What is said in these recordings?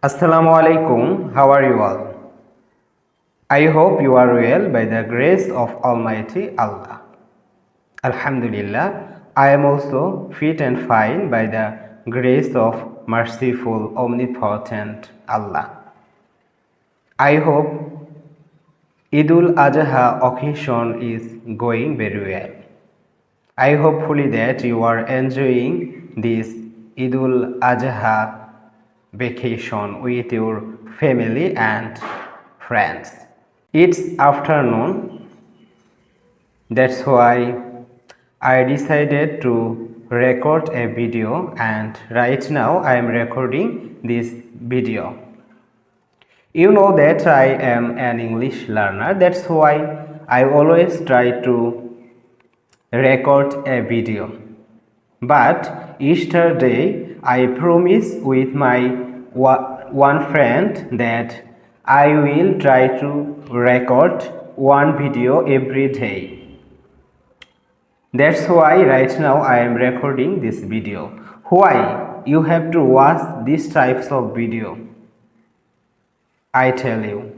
Assalamu alaikum. How are you all? I hope you are well by the grace of Almighty Allah. Alhamdulillah, I am also fit and fine by the grace of merciful, omnipotent Allah. I hope Idul Adha occasion is going very well. I hopefully that you are enjoying this Idul Adha vacation with your family and friends. It's afternoon, that's why I decided to record a video, and right now I am recording this video. You know that I am an English learner, that's why I always try to record a video. But yesterday I promise with my one friend that I will try to record one video every day. That's why right now I am recording this video. Why you have to watch these types of video? I tell you.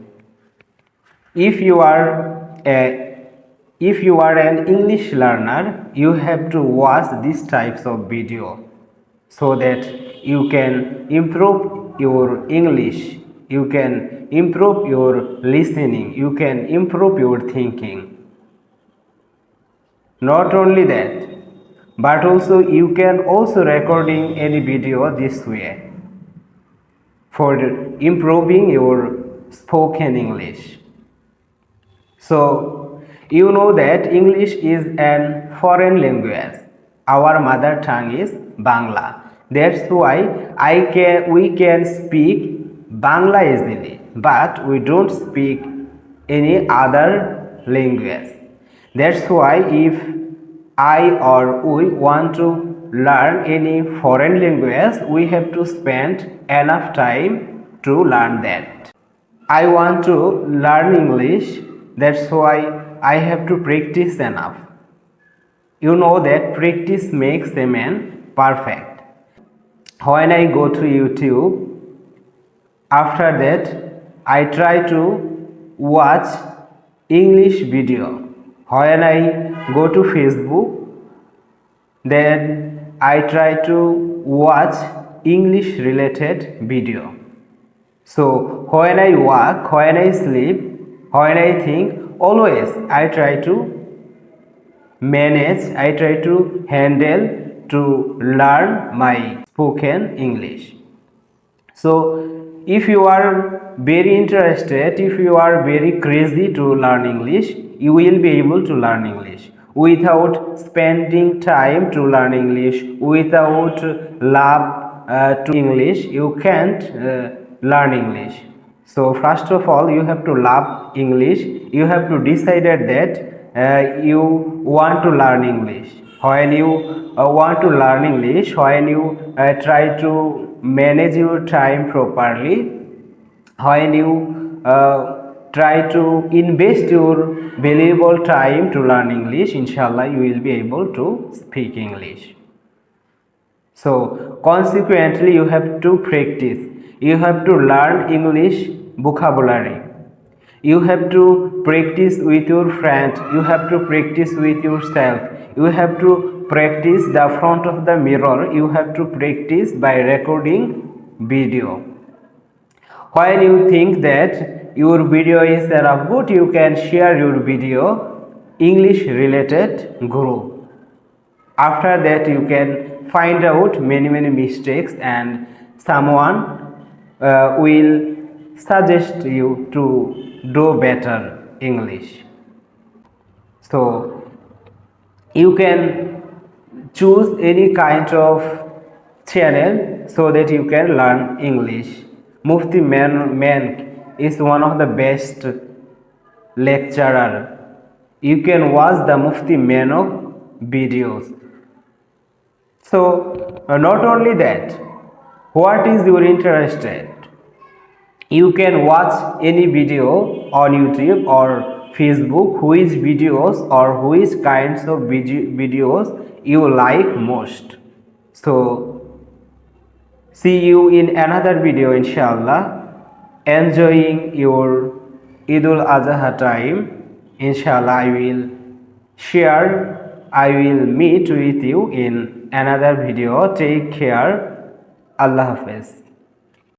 If you are a if you are an English learner, you have to watch these types of video so that you can improve your English, you can improve your listening, you can improve your thinking. Not only that, but also you can also recording any video this way for improving your spoken English. So, you know that English is an foreign language. Our mother tongue is Bangla. That's why I can we can speak Bangla easily, but we don't speak any other language. That's why if I or we want to learn any foreign language, we have to spend enough time to learn that. I want to learn English, that's why I have to practice enough. You know that practice makes a man perfect. When I go to YouTube, after that I try to watch English video. When I go to Facebook, then I try to watch English related video. So when I work, when I sleep, when I think, always I try to manage, I try to handle to learn my spoken English. So if you are very interested, if you are very crazy to learn English, you will be able to learn English without spending time to learn English, without love uh, to English, you can't uh, learn English. So first of all, you have to love English. You have to decide that uh, you want to learn English. When you uh, want to learn English, when you uh, try to manage your time properly, when you uh, try to invest your valuable time to learn English, inshallah, you will be able to speak English. So, consequently, you have to practice. You have to learn English vocabulary. You have to practice with your friend. You have to practice with yourself. You have to practice the front of the mirror. You have to practice by recording video. While you think that your video is enough good, you can share your video English related group after that you can find out many many mistakes and someone uh, will suggest you to do better english so you can choose any kind of channel so that you can learn english. Mufti man, man is one of the best lecturer. You can watch the mufti manok videos. So, uh, not only that, what is your interest? In? You can watch any video on YouTube or Facebook, which videos or which kinds of videos you like most. So, See you in another video, inshallah. Enjoying your Idul Adha time. Inshallah, I will share, I will meet with you in another video. Take care. Allah Hafiz.